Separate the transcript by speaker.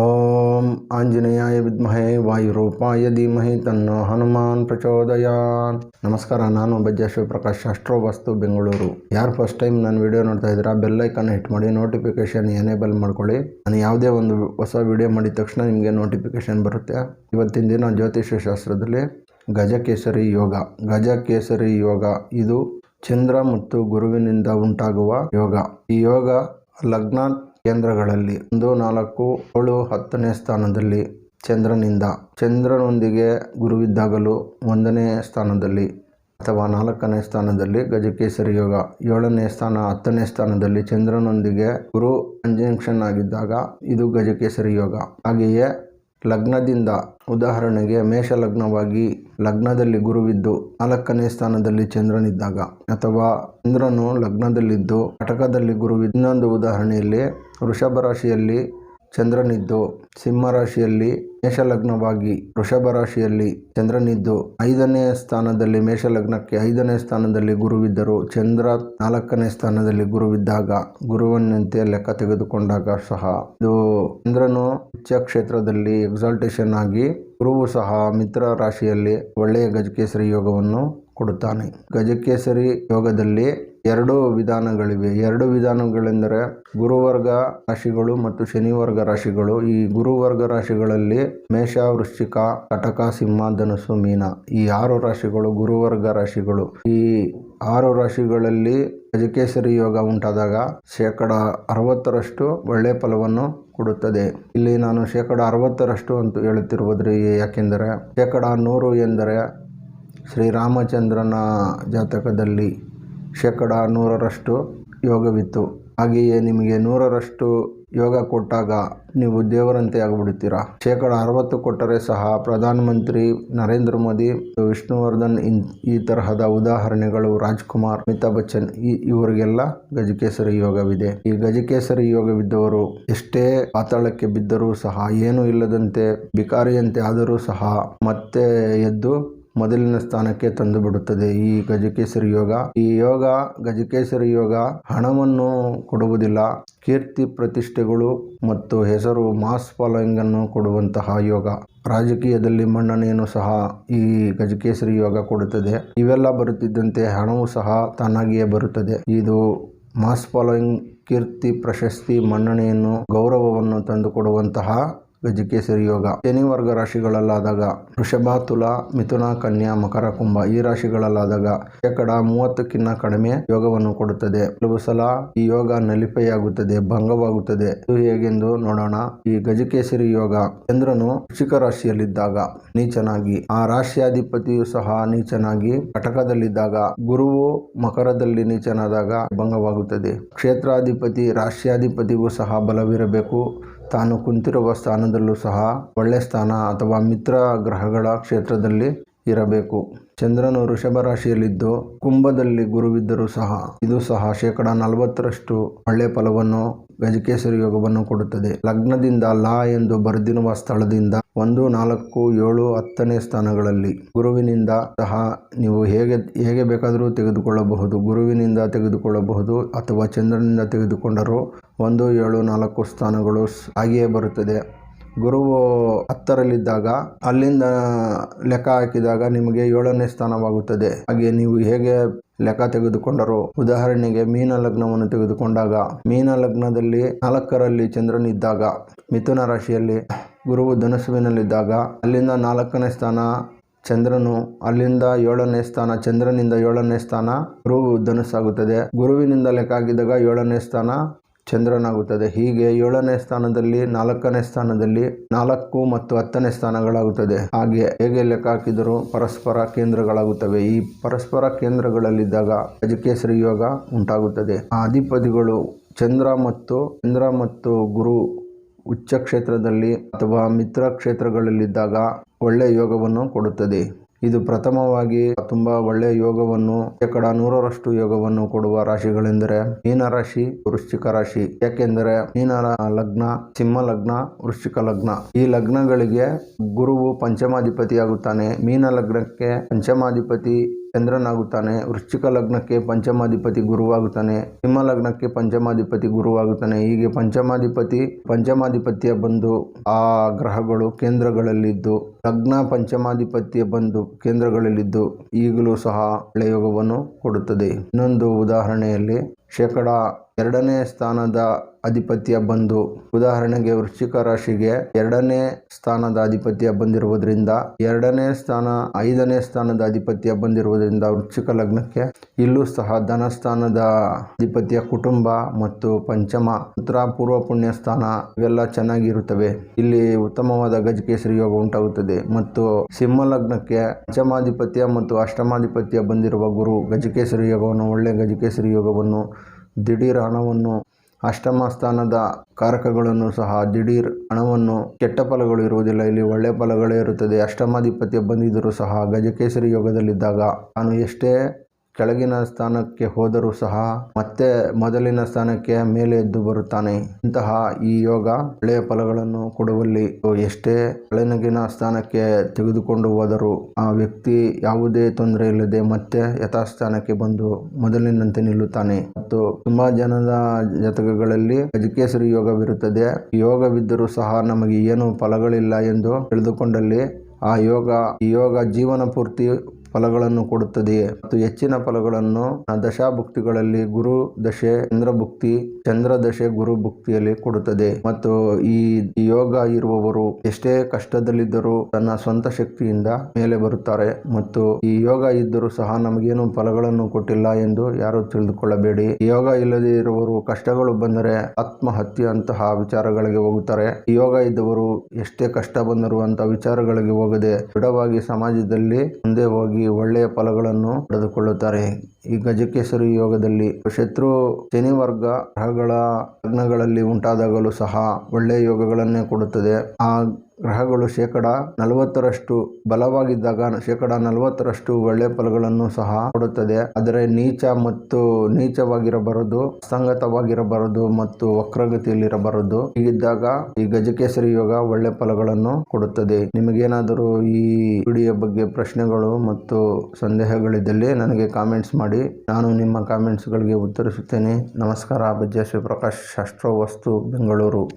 Speaker 1: ಓಂ ಆಂಜನೇಯಾಯ ವಿದ್ಮಹೇ ವಾಯುರೂಪಾಯ ಧೀಮಹಿ ತನ್ನೋ ಹನುಮಾನ್ ಪ್ರಚೋದಯಾನ್ ನಮಸ್ಕಾರ ನಾನು ಬಜ್ಜ ಶಿವಪ್ರಕಾಶ್ ಅಸ್ಟ್ರೋವಸ್ತು ಬೆಂಗಳೂರು. ಯಾರು ಫಸ್ಟ್ ಟೈಮ್ ನನ್ನ ವಿಡಿಯೋ ನೋಡ್ತಾ ಇದ್ದೀರಾ ಬೆಲ್ಲೈಕನ್ ಹಿಟ್ ಮಾಡಿ ನೋಟಿಫಿಕೇಶನ್ ಎನೇಬಲ್ ಮಾಡ್ಕೊಳ್ಳಿ. ನಾನು ಯಾವುದೇ ಒಂದು ಹೊಸ ವಿಡಿಯೋ ಮಾಡಿದ ತಕ್ಷಣ ನಿಮಗೆ ನೋಟಿಫಿಕೇಶನ್ ಬರುತ್ತೆ. ಇವತ್ತಿನ ದಿನ ಜ್ಯೋತಿಷ್ಯ ಶಾಸ್ತ್ರದಲ್ಲಿ ಗಜಕೇಸರಿ ಯೋಗ. ಗಜಕೇಸರಿ ಯೋಗ, ಇದು ಚಂದ್ರ ಮತ್ತು ಗುರುವಿನಿಂದ ಉಂಟಾಗುವ ಯೋಗ. ಈ ಯೋಗ ಲಗ್ನ ಕೇಂದ್ರಗಳಲ್ಲಿ ಒಂದು, ನಾಲ್ಕು, ಏಳು, ಹತ್ತನೇ ಸ್ಥಾನದಲ್ಲಿ ಚಂದ್ರನಿಂದ. ಚಂದ್ರನೊಂದಿಗೆ ಗುರುವಿದ್ದಾಗಲೂ ಒಂದನೇ ಸ್ಥಾನದಲ್ಲಿ ಅಥವಾ ನಾಲ್ಕನೇ ಸ್ಥಾನದಲ್ಲಿ ಗಜಕೇಸರಿ ಯೋಗ. ಏಳನೇ ಸ್ಥಾನ, ಹತ್ತನೇ ಸ್ಥಾನದಲ್ಲಿ ಚಂದ್ರನೊಂದಿಗೆ ಗುರು ಕಂಜಂಕ್ಷನ್ ಆಗಿದ್ದಾಗ ಇದು ಗಜಕೇಸರಿ ಯೋಗ. ಹಾಗೆಯೇ ಲಗ್ನದಿಂದ ಉದಾಹರಣೆಗೆ ಮೇಷ ಲಗ್ನವಾಗಿ ಲಗ್ನದಲ್ಲಿ ಗುರುವಿದ್ದು ನಾಲ್ಕನೇ ಸ್ಥಾನದಲ್ಲಿ ಚಂದ್ರನಿದ್ದಾಗ ಅಥವಾ ಚಂದ್ರನು ಲಗ್ನದಲ್ಲಿದ್ದು ಕಟಕದಲ್ಲಿ ಗುರುವಿದ್ದು ಇನ್ನೊಂದು ಉದಾಹರಣೆಯಲ್ಲಿ ವೃಷಭ ರಾಶಿಯಲ್ಲಿ ಚಂದ್ರನಿದ್ದು ಸಿಂಹ ರಾಶಿಯಲ್ಲಿ ಮೇಷಲಗ್ನವಾಗಿ ವೃಷಭ ರಾಶಿಯಲ್ಲಿ ಚಂದ್ರನಿದ್ದು ಐದನೇ ಸ್ಥಾನದಲ್ಲಿ ಮೇಷಲಗ್ನಕ್ಕೆ ಐದನೇ ಸ್ಥಾನದಲ್ಲಿ ಗುರುವಿದ್ದರು ಚಂದ್ರ ನಾಲ್ಕನೇ ಸ್ಥಾನದಲ್ಲಿ ಗುರುವಿದ್ದಾಗ ಗುರುವನ್ನಂತೆ ಲೆಕ್ಕ ತೆಗೆದುಕೊಂಡಾಗ ಸಹ ಇದು ಚಂದ್ರನು ಉಚ್ಚ ಕ್ಷೇತ್ರದಲ್ಲಿ ಎಕ್ಸಾಲ್ಟೇಷನ್ ಆಗಿ ಗುರುವು ಸಹ ಮಿತ್ರ ರಾಶಿಯಲ್ಲಿ ಒಳ್ಳೆಯ ಗಜಕೇಸರಿ ಯೋಗವನ್ನು ಕೊಡುತ್ತಾನೆ. ಗಜಕೇಸರಿ ಯೋಗದಲ್ಲಿ ಎರಡು ವಿಧಾನಗಳಿವೆ. ಎರಡು ವಿಧಾನಗಳೆಂದರೆ ಗುರುವರ್ಗ ರಾಶಿಗಳು ಮತ್ತು ಶನಿವರ್ಗ ರಾಶಿಗಳು. ಈ ಗುರುವರ್ಗ ರಾಶಿಗಳಲ್ಲಿ ಮೇಷ, ವೃಶ್ಚಿಕ, ಕಟಕ, ಸಿಂಹ, ಧನುಸು, ಮೀನ ಈ ಆರು ರಾಶಿಗಳು ಗುರುವರ್ಗ ರಾಶಿಗಳು. ಈ ಆರು ರಾಶಿಗಳಲ್ಲಿ ಗಜಕೇಸರಿ ಯೋಗ ಉಂಟಾದಾಗ ಶೇಕಡ ಅರವತ್ತರಷ್ಟು ಒಳ್ಳೆಯ ಫಲವನ್ನು ಕೊಡುತ್ತದೆ. ಇಲ್ಲಿ ನಾನು ಶೇಕಡ ಅರವತ್ತರಷ್ಟು ಅಂತ ಹೇಳುತ್ತಿರುವುದ್ರಿ ಯಾಕೆಂದರೆ ಶೇಕಡ ನೂರು ಎಂದರೆ ಶ್ರೀರಾಮಚಂದ್ರನ ಜಾತಕದಲ್ಲಿ ಶೇಕಡ ನೂರರಷ್ಟು ಯೋಗವಿತ್ತು. ಹಾಗೆಯೇ ನಿಮಗೆ ನೂರರಷ್ಟು ಯೋಗ ಕೊಟ್ಟಾಗ ನೀವು ದೇವರಂತೆ ಆಗಿಬಿಡುತ್ತೀರಾ? ಶೇಕಡ ಅರವತ್ತು ಕೊಟ್ಟರೆ ಸಹ ಪ್ರಧಾನಮಂತ್ರಿ ನರೇಂದ್ರ ಮೋದಿ ವಿಷ್ಣುವರ್ಧನ್ ಈ ತರಹದ ಉದಾಹರಣೆಗಳು ರಾಜ್ಕುಮಾರ್, ಅಮಿತಾಬ್ ಬಚ್ಚನ್ ಈ ಇವರಿಗೆಲ್ಲ ಗಜಕೇಸರಿ ಯೋಗವಿದೆ. ಈ ಗಜಕೇಸರಿ ಯೋಗವಿದ್ದವರು ಎಷ್ಟೇ ಪಾತಾಳಕ್ಕೆ ಬಿದ್ದರೂ ಸಹ ಏನೂ ಇಲ್ಲದಂತೆ ಬಿಕಾರಿಯಂತೆ ಆದರೂ ಸಹ ಮತ್ತೆ ಎದ್ದು ಮೊದಲಿನ ಸ್ಥಾನಕ್ಕೆ ತಂದು ಬಿಡುತ್ತದೆ. ಈ ಗಜಕೇಸರಿ ಯೋಗ, ಈ ಯೋಗ ಗಜಕೇಸರಿ ಯೋಗ ಹಣವನ್ನು ಕೊಡುವುದಿಲ್ಲ. ಕೀರ್ತಿ ಪ್ರತಿಷ್ಠೆಗಳು ಮತ್ತು ಹೆಸರು ಮಾಸ್ ಫಾಲೋಯಿಂಗ್ ಅನ್ನು ಕೊಡುವಂತಹ ಯೋಗ. ರಾಜಕೀಯದಲ್ಲಿ ಮನ್ನಣೆಯನ್ನು ಸಹ ಈ ಗಜಕೇಸರಿ ಯೋಗ ಕೊಡುತ್ತದೆ. ಇವೆಲ್ಲ ಬರುತ್ತಿದ್ದಂತೆ ಹಣವು ಸಹ ತಾನಾಗಿಯೇ ಬರುತ್ತದೆ. ಇದು ಮಾಸ್ ಫಾಲೋಯಿಂಗ್ ಕೀರ್ತಿ ಪ್ರಶಸ್ತಿ ಮನ್ನಣೆಯನ್ನು ಗೌರವವನ್ನು ತಂದುಕೊಡುವಂತಹ ಗಜಕೇಸರಿ ಯೋಗ. ಶನಿ ವರ್ಗ ರಾಶಿಗಳಲ್ಲಾದಾಗ ವೃಷಭ, ತುಲ, ಮಿಥುನ, ಕನ್ಯಾ, ಮಕರ, ಕುಂಭ ಈ ರಾಶಿಗಳಲ್ಲಾದಾಗ ಶೇಕಡ ಮೂವತ್ತಕ್ಕಿಂತ ಕಡಿಮೆ ಯೋಗವನ್ನು ಕೊಡುತ್ತದೆ. ಕೆಲವು ಸಲ ಈ ಯೋಗ ನಲಿಪೆಯಾಗುತ್ತದೆ, ಭಂಗವಾಗುತ್ತದೆ. ಇದು ಹೇಗೆಂದು ನೋಡೋಣ. ಈ ಗಜಕೇಸರಿ ಯೋಗ ಚಂದ್ರನು ವೃಶ್ಚಿಕ ರಾಶಿಯಲ್ಲಿದ್ದಾಗ ನೀಚನಾಗಿ, ಆ ರಾಶಿಯಾಧಿಪತಿಯು ಸಹ ನೀಚನಾಗಿ ಕಟಕದಲ್ಲಿದ್ದಾಗ ಗುರುವು ಮಕರದಲ್ಲಿ ನೀಚನಾದಾಗ ಭಂಗವಾಗುತ್ತದೆ. ಕ್ಷೇತ್ರಾಧಿಪತಿ, ರಾಶಿಯಾಧಿಪತಿಗೂ ಸಹ ಬಲವಿರಬೇಕು. ತಾನು ಕುಂತಿರುವ ಸ್ಥಾನದಲ್ಲೂ ಸಹ ಒಳ್ಳೆ ಸ್ಥಾನ ಅಥವಾ ಮಿತ್ರ ಗ್ರಹಗಳ ಕ್ಷೇತ್ರದಲ್ಲಿ ಇರಬೇಕು. ಚಂದ್ರನು ವೃಷಭ ರಾಶಿಯಲ್ಲಿದ್ದು ಕುಂಭದಲ್ಲಿ ಗುರುವಿದ್ದರೂ ಸಹ ಇದು ಸಹ ಶೇಕಡ ನಲವತ್ತರಷ್ಟು ಒಳ್ಳೆಯ ಫಲವನ್ನು ಗಜಕೇಸರಿ ಯೋಗವನ್ನು ಕೊಡುತ್ತದೆ. ಲಗ್ನದಿಂದ ಲಾ ಎಂದು ಬರೆದಿರುವ ಸ್ಥಳದಿಂದ ಒಂದು, ನಾಲ್ಕು, ಏಳು, ಹತ್ತನೇ ಸ್ಥಾನಗಳಲ್ಲಿ. ಗುರುವಿನಿಂದ ಸಹ ನೀವು ಹೇಗೆ ಹೇಗೆ ಬೇಕಾದರೂ ತೆಗೆದುಕೊಳ್ಳಬಹುದು. ಗುರುವಿನಿಂದ ತೆಗೆದುಕೊಳ್ಳಬಹುದು ಅಥವಾ ಚಂದ್ರನಿಂದ ತೆಗೆದುಕೊಂಡರೂ ಒಂದು, ಏಳು, ನಾಲ್ಕು ಸ್ಥಾನಗಳು ಹಾಗೆಯೇ ಬರುತ್ತದೆ. ಗುರುವು ಹತ್ತರಲ್ಲಿದ್ದಾಗ ಅಲ್ಲಿಂದ ಲೆಕ್ಕ ಹಾಕಿದಾಗ ನಿಮಗೆ ಏಳನೇ ಸ್ಥಾನವಾಗುತ್ತದೆ. ಹಾಗೆ ನೀವು ಹೇಗೆ ಲೆಕ್ಕ ತೆಗೆದುಕೊಂಡರು, ಉದಾಹರಣೆಗೆ ಮೀನ ಲಗ್ನವನ್ನು ತೆಗೆದುಕೊಂಡಾಗ, ಮೀನ ಲಗ್ನದಲ್ಲಿ ನಾಲ್ಕರಲ್ಲಿ ಚಂದ್ರನಿದ್ದಾಗ, ಮಿಥುನ ರಾಶಿಯಲ್ಲಿ ಗುರುವು ಧನಸುವಿನಲ್ಲಿದ್ದಾಗ ಅಲ್ಲಿಂದ ನಾಲ್ಕನೇ ಸ್ಥಾನ ಚಂದ್ರನು, ಅಲ್ಲಿಂದ ಏಳನೇ ಸ್ಥಾನ ಚಂದ್ರನಿಂದ ಏಳನೇ ಸ್ಥಾನ ಗುರು ಧನುಸ್ಸಾಗುತ್ತದೆ. ಗುರುವಿನಿಂದ ಲೆಕ್ಕ ಹಾಕಿದಾಗ ಏಳನೇ ಸ್ಥಾನ ಚಂದ್ರನಾಗುತ್ತದೆ. ಹೀಗೆ ಏಳನೇ ಸ್ಥಾನದಲ್ಲಿ, ನಾಲ್ಕನೇ ಸ್ಥಾನದಲ್ಲಿ, ನಾಲ್ಕು ಮತ್ತು ಹತ್ತನೇ ಸ್ಥಾನಗಳಾಗುತ್ತದೆ. ಹಾಗೆ ಹೇಗೆ ಲೆಕ್ಕ ಹಾಕಿದರೂ ಪರಸ್ಪರ ಕೇಂದ್ರಗಳಾಗುತ್ತವೆ. ಈ ಪರಸ್ಪರ ಕೇಂದ್ರಗಳಲ್ಲಿದ್ದಾಗ ರಜಕೇಸರಿ ಯೋಗ ಉಂಟಾಗುತ್ತದೆ. ಆ ಅಧಿಪತಿಗಳು ಚಂದ್ರ ಮತ್ತು ಚಂದ್ರ ಮತ್ತು ಗುರು ಉಚ್ಚ ಕ್ಷೇತ್ರದಲ್ಲಿ ಅಥವಾ ಮಿತ್ರ ಕ್ಷೇತ್ರಗಳಲ್ಲಿದ್ದಾಗ ಒಳ್ಳೆಯ ಯೋಗವನ್ನು ಕೊಡುತ್ತದೆ. ಇದು ಪ್ರಥಮವಾಗಿ ತುಂಬಾ ಒಳ್ಳೆಯ ಯೋಗವನ್ನು, ಶೇಕಡ ನೂರರಷ್ಟು ಯೋಗವನ್ನು ಕೊಡುವ ರಾಶಿಗಳೆಂದರೆ ಮೀನ ರಾಶಿ, ವೃಶ್ಚಿಕ ರಾಶಿ. ಯಾಕೆಂದರೆ ಮೀನ ಲಗ್ನ, ಸಿಂಹ ಲಗ್ನ, ವೃಶ್ಚಿಕ ಲಗ್ನ. ಈ ಲಗ್ನಗಳಿಗೆ ಗುರುವು ಪಂಚಮಾಧಿಪತಿಯಾಗುತ್ತಾನೆ. ಮೀನ ಲಗ್ನಕ್ಕೆ ಪಂಚಮಾಧಿಪತಿ ಚಂದ್ರನಾಗುತ್ತಾನೆ, ವೃಶ್ಚಿಕ ಲಗ್ನಕ್ಕೆ ಪಂಚಮಾಧಿಪತಿ ಗುರುವಾಗುತ್ತಾನೆ, ಸಿಂಹ ಲಗ್ನಕ್ಕೆ ಪಂಚಮಾಧಿಪತಿ ಗುರುವಾಗುತ್ತಾನೆ. ಹೀಗೆ ಪಂಚಮಾಧಿಪತಿ, ಪಂಚಮಾಧಿಪತಿಯ ಬಂದು ಆ ಗ್ರಹಗಳು ಕೇಂದ್ರಗಳಲ್ಲಿದ್ದು, ಲಗ್ನ ಪಂಚಮಾಧಿಪತಿಯ ಬಂದು ಕೇಂದ್ರಗಳಲ್ಲಿದ್ದು ಈಗಲೂ ಸಹ ಹಳೆಯೋಗವನ್ನು ಯೋಗವನ್ನು ಕೊಡುತ್ತದೆ. ಇನ್ನೊಂದು ಉದಾಹರಣೆಯಲ್ಲಿ ಶೇಕಡ ಎರಡನೇ ಸ್ಥಾನದ ಅಧಿಪತ್ಯ ಬಂದು, ಉದಾಹರಣೆಗೆ ವೃಶ್ಚಿಕ ರಾಶಿಗೆ ಎರಡನೇ ಸ್ಥಾನದ ಅಧಿಪತ್ಯ ಬಂದಿರುವುದರಿಂದ, ಎರಡನೇ ಸ್ಥಾನ, ಐದನೇ ಸ್ಥಾನದ ಅಧಿಪತ್ಯ ಬಂದಿರುವುದರಿಂದ ವೃಶ್ಚಿಕ ಲಗ್ನಕ್ಕೆ, ಇಲ್ಲೂ ಸಹ ಧನಸ್ಥಾನದ ಅಧಿಪತ್ಯ ಕುಟುಂಬ ಮತ್ತು ಪಂಚಮ, ಉತ್ತರ ಪೂರ್ವ ಪುಣ್ಯ ಸ್ಥಾನ ಇವೆಲ್ಲ ಚೆನ್ನಾಗಿರುತ್ತವೆ. ಇಲ್ಲಿ ಉತ್ತಮವಾದ ಗಜಕೇಸರಿ ಯೋಗ ಉಂಟಾಗುತ್ತದೆ ಮತ್ತು ಸಿಂಹ ಲಗ್ನಕ್ಕೆ ಪಂಚಮಾಧಿಪತ್ಯ ಮತ್ತು ಅಷ್ಟಮಾಧಿಪತ್ಯ ಬಂದಿರುವ ಗುರು ಗಜಕೇಸರಿ ಯೋಗವನ್ನು ಒಳ್ಳೆಯ ಗಜಕೇಸರಿ ಯೋಗವನ್ನು ದಿಢೀರ್ ಹಣವನ್ನು ಅಷ್ಟಮ ಸ್ಥಾನದ ಕಾರಕಗಳನ್ನು ಸಹ ದಿಢೀರ್ ಹಣವನ್ನು, ಕೆಟ್ಟ ಫಲಗಳು ಇರುವುದಿಲ್ಲ. ಇಲ್ಲಿ ಒಳ್ಳೆಯ ಫಲಗಳೇ ಇರುತ್ತದೆ. ಅಷ್ಟಮಾಧಿಪತ್ಯ ಬಂದಿದ್ದರೂ ಸಹ ಗಜಕೇಸರಿ ಯೋಗದಲ್ಲಿದ್ದಾಗ ನಾನು ಎಷ್ಟೇ ಕೆಳಗಿನ ಸ್ಥಾನಕ್ಕೆ ಹೋದರೂ ಸಹ ಮತ್ತೆ ಮೊದಲಿನ ಸ್ಥಾನಕ್ಕೆ ಮೇಲೆ ಎದ್ದು ಬರುತ್ತಾನೆ. ಇಂತಹ ಈ ಯೋಗ ಒಳ್ಳೆಯ ಫಲಗಳನ್ನು ಕೊಡುವಲ್ಲಿ ಎಷ್ಟೇ ಕೆಳಗಿನ ಸ್ಥಾನಕ್ಕೆ ತೆಗೆದುಕೊಂಡು ಹೋದರೂ ಆ ವ್ಯಕ್ತಿ ಯಾವುದೇ ತೊಂದರೆ ಇಲ್ಲದೆ ಮತ್ತೆ ಯಥಾಸ್ಥಾನಕ್ಕೆ ಬಂದು ಮೊದಲಿನಂತೆ ನಿಲ್ಲುತ್ತಾನೆ. ಮತ್ತು ತುಂಬಾ ಜನದ ಜಾತಕಗಳಲ್ಲಿ ಗಜಕೇಸರಿ ಯೋಗವಿರುತ್ತದೆ. ಯೋಗವಿದ್ದರೂ ಸಹ ನಮಗೆ ಏನು ಫಲಗಳಿಲ್ಲ ಎಂದು ತಿಳಿದುಕೊಂಡಲ್ಲಿ ಆ ಯೋಗ, ಈ ಯೋಗ ಜೀವನ ಪೂರ್ತಿ ಫಲಗಳನ್ನು ಕೊಡುತ್ತದೆ. ಮತ್ತು ಹೆಚ್ಚಿನ ಫಲಗಳನ್ನು ದಶಾಭುಕ್ತಿಗಳಲ್ಲಿ ಗುರು ದಶೆ, ಚಂದ್ರಭುಕ್ತಿ, ಚಂದ್ರ ದಶೆ ಗುರು ಭುಕ್ತಿಯಲ್ಲಿ ಕೊಡುತ್ತದೆ. ಮತ್ತು ಈ ಯೋಗ ಇರುವವರು ಎಷ್ಟೇ ಕಷ್ಟದಲ್ಲಿದ್ದರೂ ತನ್ನ ಸ್ವಂತ ಶಕ್ತಿಯಿಂದ ಮೇಲೆ ಬರುತ್ತಾರೆ. ಮತ್ತು ಈ ಯೋಗ ಇದ್ದರೂ ಸಹ ನಮಗೇನು ಫಲಗಳನ್ನು ಕೊಟ್ಟಿಲ್ಲ ಎಂದು ಯಾರು ತಿಳಿದುಕೊಳ್ಳಬೇಡಿ. ಯೋಗ ಇಲ್ಲದೆ ಇರುವವರು ಕಷ್ಟಗಳು ಬಂದರೆ ಆತ್ಮಹತ್ಯೆ ಅಂತಹ ವಿಚಾರಗಳಿಗೆ ಹೋಗುತ್ತಾರೆ. ಯೋಗ ಇದ್ದವರು ಎಷ್ಟೇ ಕಷ್ಟ ಬಂದರೂ ಅಂತ ವಿಚಾರಗಳಿಗೆ ಹೋಗದೆ ದೃಢವಾಗಿ ಸಮಾಜದಲ್ಲಿ ಮುಂದೆ ಹೋಗಿ ಒಳ್ಳೆಯ ಫಲಗಳನ್ನು ಪಡೆದುಕೊಳ್ಳುತ್ತಾರೆ. ಈ ಗಜಕೇಸರಿ ಯೋಗದಲ್ಲಿ ಶತ್ರು ಶನಿವರ್ಗ ಗ್ರಹಗಳ ಲಗ್ನಗಳಲ್ಲಿ ಉಂಟಾದಾಗಲೂ ಸಹ ಒಳ್ಳೆಯ ಯೋಗಗಳನ್ನೇ ಕೊಡುತ್ತದೆ. ಆ ಗ್ರಹಗಳು ಶೇಕಡ ನಲವತ್ತರಷ್ಟು ಬಲವಾಗಿದ್ದಾಗ ಶೇಕಡ ನಲವತ್ತರಷ್ಟು ಒಳ್ಳೆ ಫಲಗಳನ್ನು ಸಹ ಕೊಡುತ್ತದೆ. ಆದರೆ ನೀಚ ಮತ್ತು ನೀಚವಾಗಿರಬಾರದು ಸಂಗತವಾಗಿರಬಾರದು ಮತ್ತು ವಕ್ರಗತಿಯಲ್ಲಿರಬಾರದು. ಹೀಗಿದ್ದಾಗ ಈ ಗಜಕೇಸರಿ ಯೋಗ ಒಳ್ಳೆ ಫಲಗಳನ್ನು ಕೊಡುತ್ತದೆ. ನಿಮಗೇನಾದರೂ ಈ ವಿಡಿಯೋ ಬಗ್ಗೆ ಪ್ರಶ್ನೆಗಳು ಮತ್ತು ಸಂದೇಹಗಳಿದ್ದಲ್ಲಿ ನನಗೆ ಕಾಮೆಂಟ್ಸ್ ಮಾಡಿ. ನಾನು ನಿಮ್ಮ ಕಾಮೆಂಟ್ಸ್ಗಳಿಗೆ ಉತ್ತರಿಸುತ್ತೇನೆ. ನಮಸ್ಕಾರ ಬಜ್ಜೆ ಶಿವಪ್ರಕಾಶ್ ಶಾಸ್ತ್ರ ವಸ್ತು ಬೆಂಗಳೂರು.